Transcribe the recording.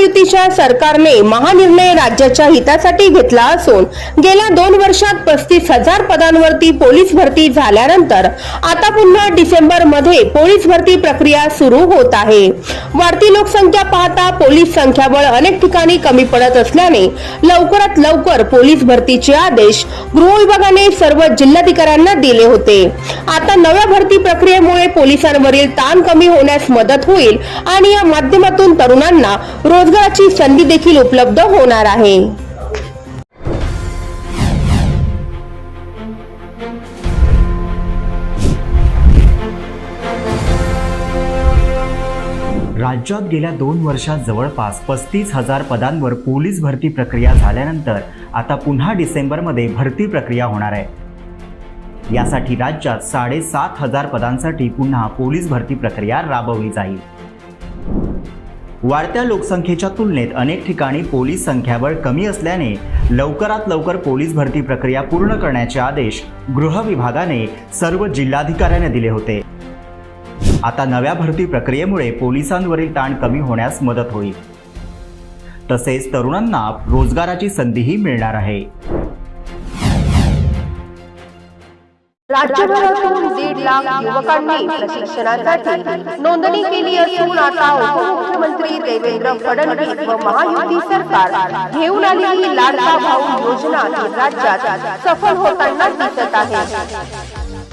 महायुतीच्या सरकारने महानिर्णय राज्याच्या हितासाठी घेतला असून गेल्या दोन वर्षात पस्तीस हजार पदांवरती पोलीस भरती झाल्यानंतर आता पुन्हा डिसेंबरमध्ये पोलीस भरती प्रक्रिया सुरू होत आहे. वाढती लोकसंख्या पाहता पोलीस संख्याबळ अनेक ठिकाणी कमी पडत असल्याने लवकरात लवकर पोलीस भरतीचे आदेश गृह विभागाने सर्व जिल्हाधिकाऱ्यांना दिले होते. आता नव्या भरती प्रक्रियेमुळे पोलिसांवरील ताण कमी होण्यास मदत होईल आणि या माध्यमातून तरुणांना रोज रोजगाराची संधी देखील उपलब्ध होणार आहे. राज्यात गेल्या दोन वर्षात जवळपास पस्तीस हजार पदांवर पोलीस भरती प्रक्रिया झाल्यानंतर आता पुन्हा डिसेंबरमध्ये भरती प्रक्रिया होणार आहे. यासाठी राज्यात साडेसात हजार पदांसाठी पुन्हा पोलीस भरती प्रक्रिया राबवली जाईल. वाढत्या लोकसंख्येच्या तुलनेत अनेक ठिकाणी पोलीस संख्याबळ कमी असल्याने लवकरात लवकर पोलीस भरती प्रक्रिया पूर्ण करण्याचे आदेश गृह विभागाने सर्व जिल्हाधिकाऱ्यांना दिले होते. आता नव्या भरती प्रक्रियेमुळे पोलिसांवरील ताण कमी होण्यास मदत होईल. तसेच तरुणांना रोजगाराची संधीही मिळणार आहे. राज्यभरातून दीड लाख युवकांनी प्रशिक्षणासाठी नोंदणी केली असून आता उपमुख्यमंत्री देवेंद्र फडणवीस व महायुती सरकार घेऊन आलेली लाडका भाऊ योजना राज्यात सफल होताना दिसत आहे.